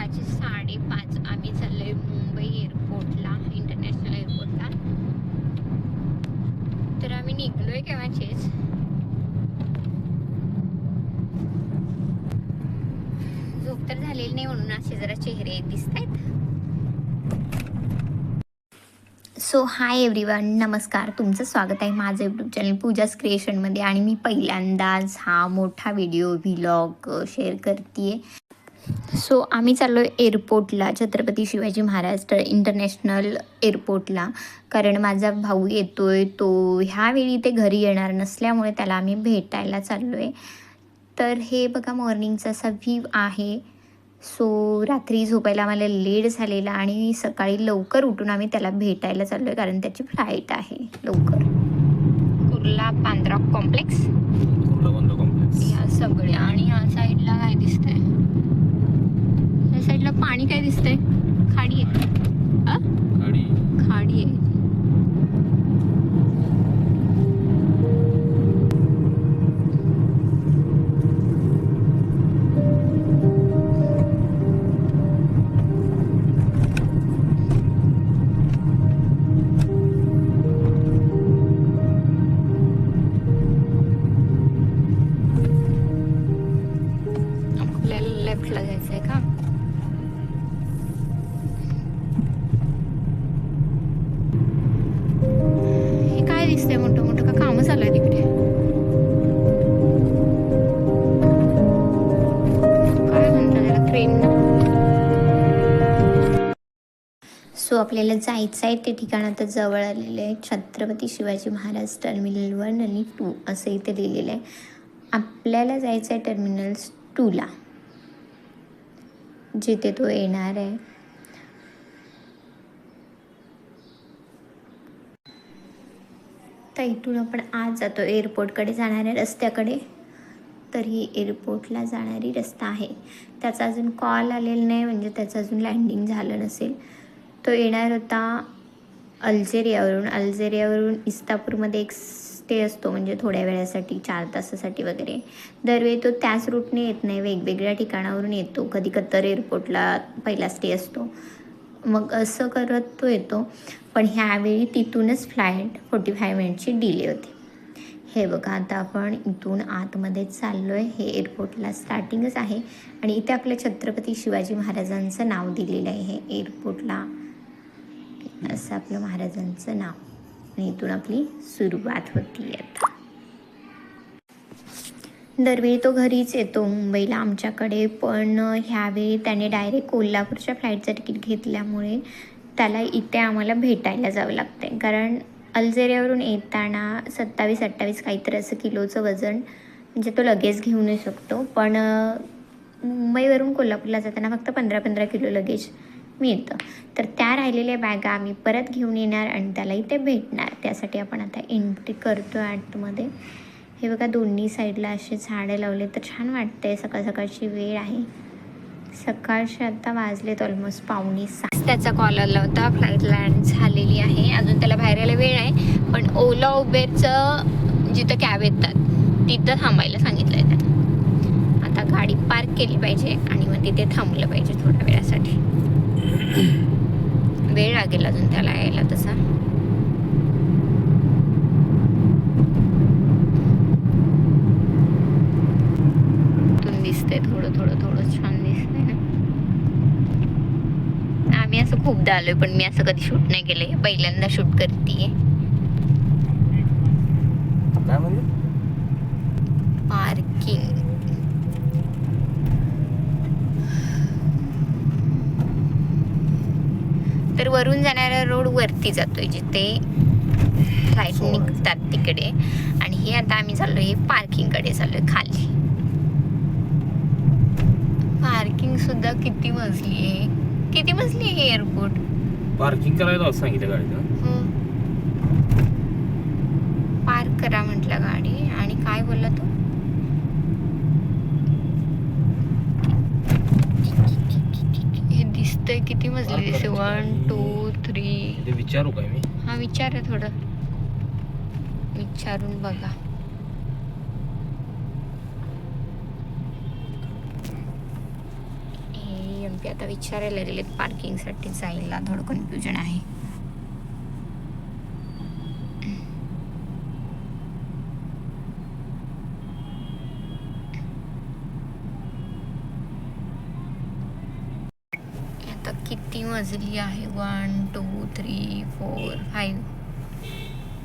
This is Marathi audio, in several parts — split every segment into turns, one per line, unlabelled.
सकाळचे साडेपाच आम्ही चाललोय मुंबई एअरपोर्टला इंटरनॅशनल एअरपोर्टला तर आम्ही निघलोय केव्हाचेच. झोप तर झालेली नाही म्हणून असे जरा चेहरे दिसत आहेत सो हाय एव्हरीवन नमस्कार. तुमचं स्वागत आहे माझं यूट्यूब चॅनल पूजाच क्रिएशनमध्ये आणि मी पहिल्यांदाच हा मोठा व्हिडिओ व्हिलॉग शेअर करते सो आम्ही चाललो एअरपोर्टला छत्रपती शिवाजी महाराज इंटरनॅशनल एअरपोर्टला. कारण माझा भाऊ येतोय तो ह्यावेळी ते घरी येणार नसल्यामुळे त्याला आम्ही भेटायला चाललो आहे तर हे बघा मॉर्निंगचा असा व्ह्यू आहे. सो रात्री झोपायला मला लेट झालेला आणि सकाळी लवकर उठून आम्ही त्याला भेटायला चाललो आहे कारण त्याची फ्लाईट आहे लवकर. कुर्ला पांढरा कॉम्प्लेक्स ह्या सगळ्या आणि ह्या साईडला काय दिसतंय? पाणी काय दिसतंय? खाडी आहे. खाडी आहे. दिसतंय मोठं मोठं का कामं चालू आहे तिकडे काय म्हणतात त्याला क्रेन सो आपल्याला जायचं आहे ते ठिकाण आता जवळ आलेलं आहे. छत्रपती शिवाजी महाराज टर्मिनल वन आणि टू असं इथे लिहिलेलं आहे. आपल्याला जायचं आहे टर्मिनल्स टूला जिथे तो येणार आहे. तर इथून आपण आज जातो. एअरपोर्टकडे जाणाऱ्या रस्त्याकडे. तर ही एअरपोर्टला जाणारी रस्ता आहे. त्याचा अजून कॉल आलेला नाही म्हणजे त्याचं अजून लँडिंग झालं नसेल. तो येणार होता अल्जेरियावरून. अल्जेरियावरून इस्तापूरमध्ये एक स्टे असतो म्हणजे थोड्या वेळासाठी चार तासासाठी वगैरे. दरवेळी तो त्याच रूटने येत नाही. वेगवेगळ्या ठिकाणावरून येतो. कधी कत्तर एअरपोर्टला पहिला स्टे असतो. मग असं करत तो येतो. पण ह्यावेळी तिथूनच फ्लाईट फोर्टी फाय मिनिटची डिले होती. हे बघा आता आपण इथून आतमध्ये चाललो आहे हे एअरपोर्टला स्टार्टिंगच आहे. आणि इथे आपल्या छत्रपती शिवाजी महाराजांचं नाव दिलेलं आहे. हे एअरपोर्टला असं आपलं महाराजांचं नाव. आणि इथून आपली सुरुवात होती आता. दरवेळी तो घरीच येतो मुंबईला आमच्याकडे. पण ह्यावेळी त्याने डायरेक्ट कोल्हापूरच्या फ्लाईटचं तिकीट घेतल्यामुळे त्याला इथे आम्हाला भेटायला जावं लागतं आहे कारण अल्जेरियावरून येताना सत्तावीस अठ्ठावीस काहीतरी असं किलोचं वजन म्हणजे तो लगेच घेऊन येऊ शकतो. पण मुंबईवरून कोल्हापूरला जाताना फक्त पंधरा पंधरा किलो लगेज मिळतं. तर त्या राहिलेल्या बॅगा आम्ही परत घेऊन येणार आणि त्याला इथे भेटणार. त्यासाठी आपण आता एंट्री करतो आतमध्ये. हे बघा दोन्ही साईडला असे झाडं लावले. तर छान वाटतंय. सकाळ सकाळची वेळ आहे. सकाळचे आता वाजलेत ऑलमोस्ट पावणे सहा. त्याचा कॉल आला होता. फ्लाईट लँड झालेली आहे. अजून त्याला बाहेर यायला वेळ आहे. पण ओला उबेरचं जिथं कॅब येतात तिथं थांबायला सांगितलं आहे त्यानं. आता गाडी पार्क केली पाहिजे आणि मग तिथे थांबलं पाहिजे थोड्या वेळासाठी. वेळ लागेल अजून त्याला यायला तसा इथून दिसतंय थोडं थोडं थोडं छान दिसतंय. ना आम्ही असं खूपदा आलोय पण मी असं कधी शूट नाही केलंय. पहिल्यांदा शूट करते पार्किंग. तर वरून जाणारा रोड वरती जातोय जिथे फ्लाईट निघतात तिकडे. आणि हे आता आम्ही चाललोय हे पार्किंगकडे चाललोय खाली पार्किंग सुद्धा किती मजली आहे? किती मजली आहे एअरपोर्ट
पार्किंग करायला असं सांगितलं गाडीचं
पार्क करा म्हटलं गाडी. आणि काय बोलला तू? हे दिसतंय किती मजली दिसते वन टू थ्री
विचारू काय मी?
हा विचार थोडं. विचारून बघा हे पी आता विचारायला गेलेत पार्किंगसाठी जायला थोडं कन्फ्युजन आहे. आता किती मजली आहे? One two three four five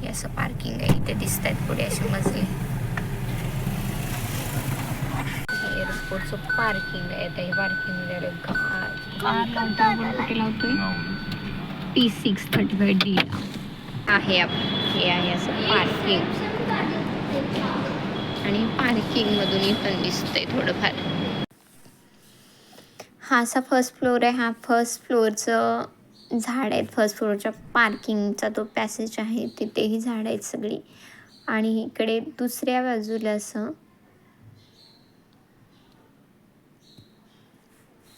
हे असं पार्किंग आहे इथे दिसत आहेत पुढे अशी मजली. एअरपोर्टचं पार्किंग आहे आता हे पार्किंग लावतोय? T six thirty five D आहे हे आहे असं पार्किंग आणि पार्किंगमधून इथून दिसतंय थोडंफार. हा असा फर्स्ट फ्लोअर आहे. हा फर्स्ट फ्लोअरचं झाड आहेत. फर्स्ट फ्लोअरच्या पार्किंगचा तो पॅसेज आहे. तिथेही झाड आहेत सगळी. आणि इकडे दुसऱ्या बाजूला असं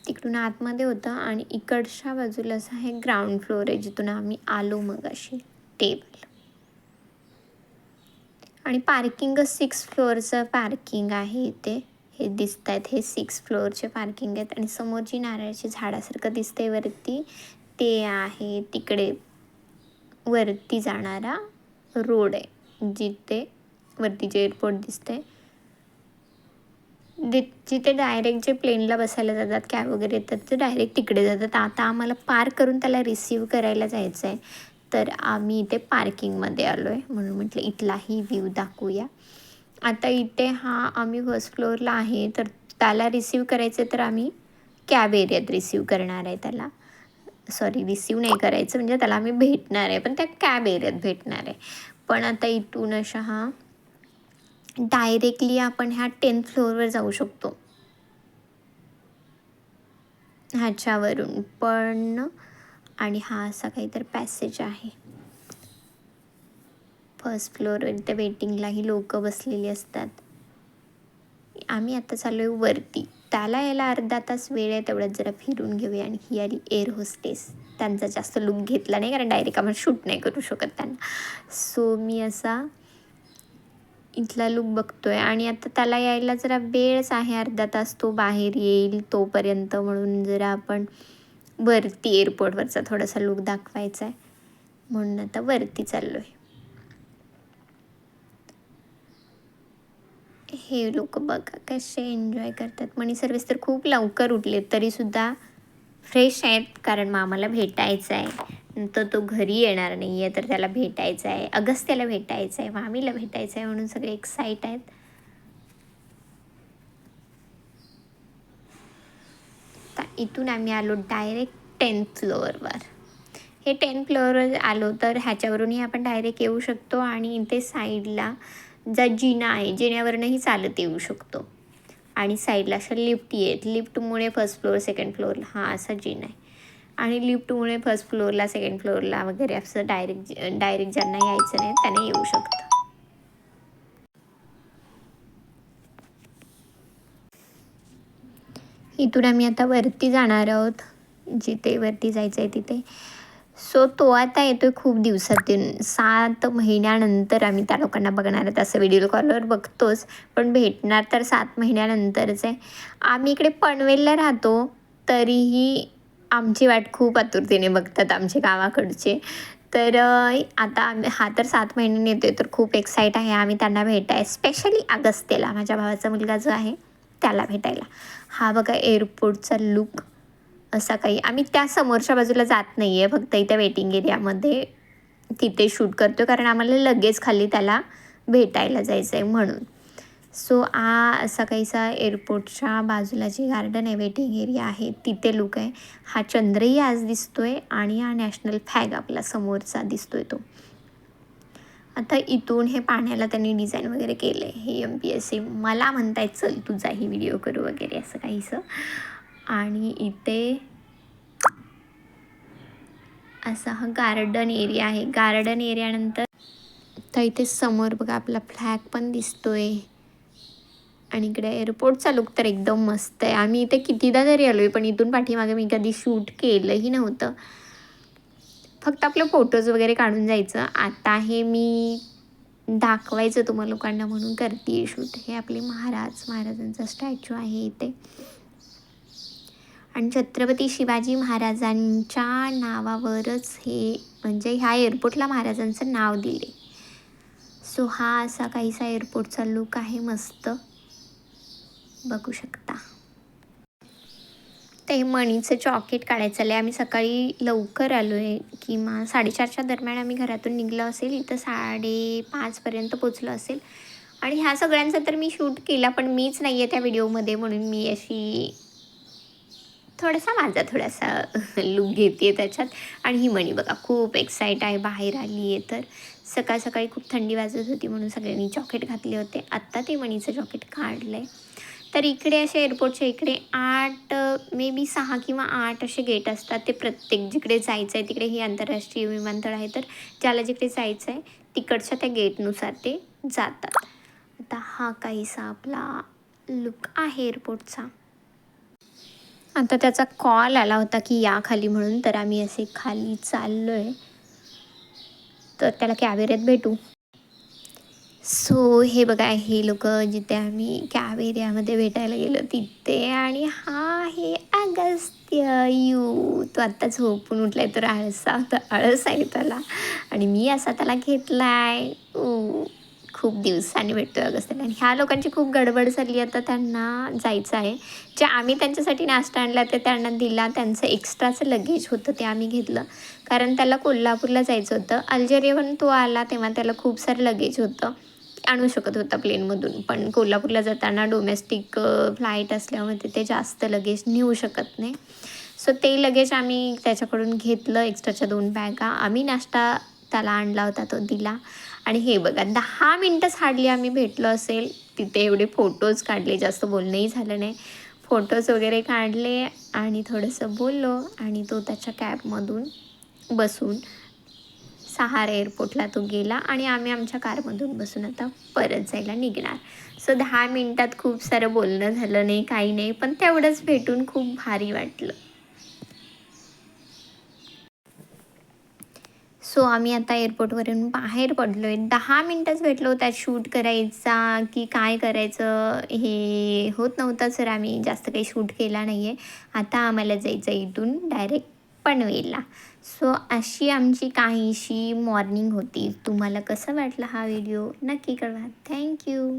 तिकडून आतमध्ये होतं आणि इकडच्या बाजूला असं आहे ग्राउंड फ्लोअर आहे जिथून आम्ही आलो मग अशी टेबल आणि पार्किंग सिक्स फ्लोअरचं पार्किंग आहे इथे. हे दिसत आहेत हे सिक्स फ्लोअरचे पार्किंग आहेत. आणि समोर जी नारळाची झाडासारखं दिसतंय वरती ते आहे तिकडे वरती जाणारा रोड आहे जिथे वरती जे एअरपोर्ट दिसतंय. दि जिथे डायरेक्ट जे प्लेनला बसायला जातात कॅब वगैरे येतात ते डायरेक्ट तिकडे जातात. आता आम्हाला पार्क करून त्याला रिसीव करायला जायचं आहे तर आम्ही इथे पार्किंगमध्ये आलो आहे म्हणून म्हटलं इथलाही व्ह्यू दाखवूया. आता इथे हा आम्ही फर्स्ट फ्लोअरला आहे. तर त्याला रिसीव करायचं तर आम्ही कॅब एरियात रिसीव करणार आहे त्याला. सॉरी रिसीव नाही करायचं. म्हणजे त्याला आम्ही भेटणार आहे. पण त्या कॅब एरियात भेटणार आहे. पण आता इथून अशा हा डायरेक्टली आपण ह्या टेन्थ फ्लोअरवर जाऊ शकतो. ह्याच्यावरून. पण आणि हा असा काहीतरी पॅसेज आहे. फर्स्ट फ्लोअरवर त्या वेटिंगलाही लोक बसलेली असतात. आम्ही आता चाललो आहे वरती. त्याला यायला अर्धा तास वेळ आहे तेवढ्यात जरा फिरून घेऊया. आणि ही आली एअर होस्टेस त्यांचा जास्त लुक घेतला नाही कारण डायरेक्ट आपण शूट नाही करू शकत त्यांना. सो मी असा इथला लुक बघतोय. आणि आता त्याला यायला जरा वेळच आहे अर्धा तास तो बाहेर येईल तोपर्यंत म्हणून जरा आपण वरती एअरपोर्टवरचा थोडासा लुक दाखवायचा आहे म्हणून आता वरती चाललो आहे हे लोक बघा कसे एन्जॉय करतात. मनी सर्विस तर खूप लवकर उठले तरीसुद्धा फ्रेश आहेत कारण मामाला भेटायचं आहे. तर तो घरी येणार नाही आहे तर त्याला भेटायचं आहे. अगस्त्याला भेटायचं आहे मामीला भेटायचं आहे म्हणून सगळे एक्साईट आहेत. इथून आम्ही आलो डायरेक्ट टेन्थ फ्लोअरवर हे टेन्थ फ्लोअरवर आलो तर ह्याच्यावरूनही आपण डायरेक्ट येऊ शकतो आणि इथे साईडला जा जिना आहे जिन्यावरूनही चालत येऊ शकतो. आणि साईडला अशा लिफ्ट येत लिफ्टमुळे फर्स्ट फ्लोअर सेकंड फ्लोअर हा असा जिन आहे. आणि लिफ्टमुळे फर्स्ट फ्लोअरला सेकंड फ्लोअरला वगैरे असं डायरेक्ट डायरेक्ट ज्यांना यायचं नाही त्याने येऊ शकतं. इथून आम्ही आता वरती जाणार आहोत. जिथे वरती जायचं आहे तिथे. सो तो आता येतोय खूप दिवसातून. सात महिन्यानंतर आम्ही त्या लोकांना बघणार आहेत असं व्हिडिओ कॉलवर बघतोच पण भेटणार तर सात महिन्यानंतरच आहे. आम्ही इकडे पनवेलला राहतो तरीही आमची वाट खूप आतुरतेने बघतात आमचे गावाकडचे. तर आता आम्ही हा तर सात महिन्याने येतोय तर खूप एक्साईट आहे. आम्ही त्यांना भेटाय स्पेशली अगस्तेला माझ्या भावाचा मुलगा जो आहे त्याला भेटायला. हा बघा एअरपोर्टचा लुक असा काही. आम्ही त्या समोरच्या बाजूला जात नाही आहे फक्त इथे वेटिंग एरियामध्ये तिथे शूट करतो कारण आम्हाला लगेच खाली त्याला भेटायला जायचं आहे म्हणून. सो आ असा काहीसा एअरपोर्टच्या बाजूला जे गार्डन आहे वेटिंग एरिया आहे तिथे लुक आहे. हा चंद्रही आज दिसतो आहे आणि हा नॅशनल फ्लॅग आपला समोरचा दिसतोय तो. आता इथून हे पाण्याला त्यांनी डिझाईन वगैरे केलं आहे हे एम पी एस सी मला म्हणतायत चल तुझाही व्हिडिओ करू वगैरे असं काहीसं. आणि इथे असा हा गार्डन एरिया आहे. गार्डन एरियानंतर तर इथे समोर बघा आपला फ्लॅग पण दिसतोय. आणि इकडे एअरपोर्टचा लुक तर एकदम मस्त आहे. आम्ही इथे कितीदा तरी आलो आहे पण इथून पाठीमागे मी कधी शूट केलंही नव्हतं. फक्त आपले फोटोज वगैरे काढून जायचं. आता हे मी दाखवायचं तुम्हा लोकांना म्हणून करते शूट हे आपले महाराज महाराजांचा स्टॅच्यू आहे इथे. आणि छत्रपती शिवाजी महाराजांच्या नावावरच हे म्हणजे ह्या एअरपोर्टला महाराजांचं नाव दिले. सो हा असा काहीसा एअरपोर्टचा लुक आहे मस्त. बघू शकता. ते मणीचं चॉकेट काढायचं आलं आम्ही सकाळी लवकर आलो आहे किंवा साडेचारच्या दरम्यान आम्ही घरातून निघलो असेल इथं साडेपाचपर्यंत पोचलो असेल. आणि ह्या सगळ्यांचा तर मी शूट केला पण मीच नाही आहे त्या व्हिडिओमध्ये म्हणून मी अशी थोडासा माझा थोडासा लुक घेते त्याच्यात. आणि ही मणी बघा खूप एक्साईट आहे बाहेर आली आहे. तर सकाळ सकाळी खूप थंडी वाजत होती म्हणून सगळ्यांनी जॉकेट घातले होते. आत्ता ते मणीचं जॉकेट काढलं आहे तर इकडे असे एअरपोर्टच्या इकडे आठ मे बी सहा किंवा आठ असे गेट असतात. ते प्रत्येक जिकडे जायचं आहे तिकडे ही आंतरराष्ट्रीय विमानतळ आहे. तर ज्याला जिकडे जायचं आहे तिकडच्या त्या गेटनुसार ते जातात. आता हा काहीसा आपला लुक आहे एअरपोर्टचा आता त्याचा कॉल आला होता की या खाली म्हणून तर आम्ही असे खाली चाललो आहे तर त्याला कॅवेऱ्यात भेटू. सो हे बघा हे लोक जिथे आम्ही कॅब एरियामध्ये भेटायला गेलो तिथे आणि हा आहे अगस्त्य यू. तो आत्ता झोपून उठलाय तर आळसा होता आळस आहे त्याला. आणि मी असा त्याला घेतलाय. ऊ खूप दिवसांनी भेटतो आहे अगस्त्याला. आणि ह्या लोकांची खूप गडबड झाली. आता त्यांना जायचं आहे. जे आम्ही त्यांच्यासाठी नाश्ता आणला ते त्यांना दिला. त्यांचं एक्स्ट्राचं लगेज होतं ते आम्ही घेतलं. कारण त्याला कोल्हापूरला जायचं होतं. अल्जेरियावरून तो आला तेव्हा त्याला खूप सारं लगेज होतं. आणू शकत होता प्लेनमधून. पण कोल्हापूरला जाताना डोमेस्टिक फ्लाईट असल्यामुळे तिथे जास्त लगेज नेऊ शकत नाही. सो ते लगेज आम्ही त्याच्याकडून घेतलं. एक्स्ट्राच्या दोन बॅगा. आम्ही नाश्ता त्याला आणला होता तो दिला. आणि हे बघा दहा मिनटंच हार्डली आम्ही भेटलो असेल तिथे एवढे फोटोज काढले जास्त बोलणंही झालं नाही. फोटोज वगैरे काढले आणि थोडंसं बोललो आणि तो त्याच्या कॅबमधून बसून सहार एअरपोर्टला तो गेला आणि आम्ही आमच्या कारमधून बसून आता परत जायला निघणार. सो दहा मिनटात खूप सारं बोलणं झालं नाही काही नाही पण तेवढंच भेटून खूप भारी वाटलं. सो आम्ही आता एअरपोर्टवरून बाहेर पडलो आहे दहा मिनटंच भेटलो त्यात शूट करायचा की काय करायचं हे होत नव्हतं सर आम्ही जास्त काही शूट केला नाही आहे आता आम्हाला जायचं इथून डायरेक्ट पनवेलला. सो अशी आमची काहीशी मॉर्निंग होती. तुम्हाला कसं वाटलं हा व्हिडिओ? नक्की कळवा. थँक्यू.